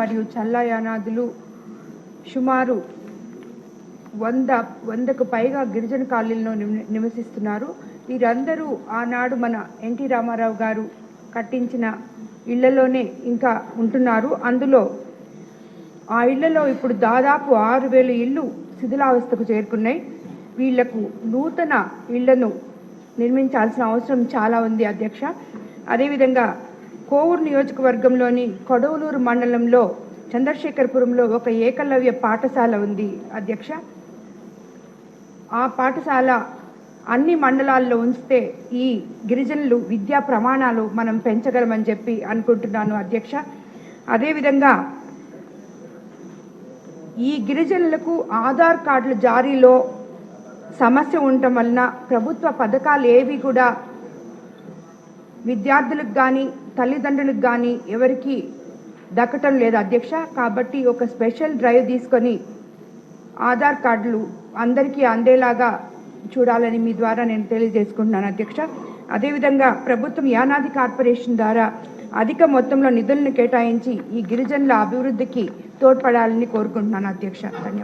మరియు చల్లయానాదులు సుమారు వంద వందకు పైగా గిరిజన కాలనీలో నివసిస్తున్నారు. వీరందరూ ఆనాడు మన ఎన్టీ రామారావు గారు కట్టించిన ఇళ్ళలోనే ఇంకా ఉంటున్నారు. అందులో ఆ ఇళ్ళలో ఇప్పుడు దాదాపు ఆరు వేల ఇళ్ళు శిథిలావస్థకు చేరుకున్నాయి. వీళ్ళకు నూతన ఇళ్ళను నిర్మించాల్సిన అవసరం చాలా ఉంది అధ్యక్ష. అదేవిధంగా కోవూరు నియోజకవర్గంలోని కొడవలూరు మండలంలో చంద్రశేఖరపురంలో ఒక ఏకలవ్య పాఠశాల ఉంది. అధ్యక్ష ఆ పాఠశాల అన్ని మండలాల్లో ఉంచితే ఈ గిరిజనులు విద్యా ప్రమాణాలు మనం పెంచగలమని చెప్పి అనుకుంటున్నాను అధ్యక్ష. అదేవిధంగా ఈ గిరిజనులకు ఆధార్ కార్డుల జారీలో సమస్య ఉండటం వలన ప్రభుత్వ పథకాలు ఏవి కూడా విద్యార్థులకు కానీ తల్లిదండ్రులకు కానీ ఎవరికి దక్కటం లేదు అధ్యక్ష. కాబట్టి ఒక స్పెషల్ డ్రైవ్ తీసుకొని ఆధార్ కార్డులు అందరికీ అందేలాగా చూడాలని మీ ద్వారా నేను తెలియజేసుకుంటున్నాను అధ్యక్ష. అదేవిధంగా ప్రభుత్వం యానాది కార్పొరేషన్ ద్వారా అధిక మొత్తంలో నిధులను కేటాయించి ఈ గిరిజనుల అభివృద్ధికి తోడ్పడాలని కోరుకుంటున్నాను అధ్యక్ష. ధన్యవాదాలు.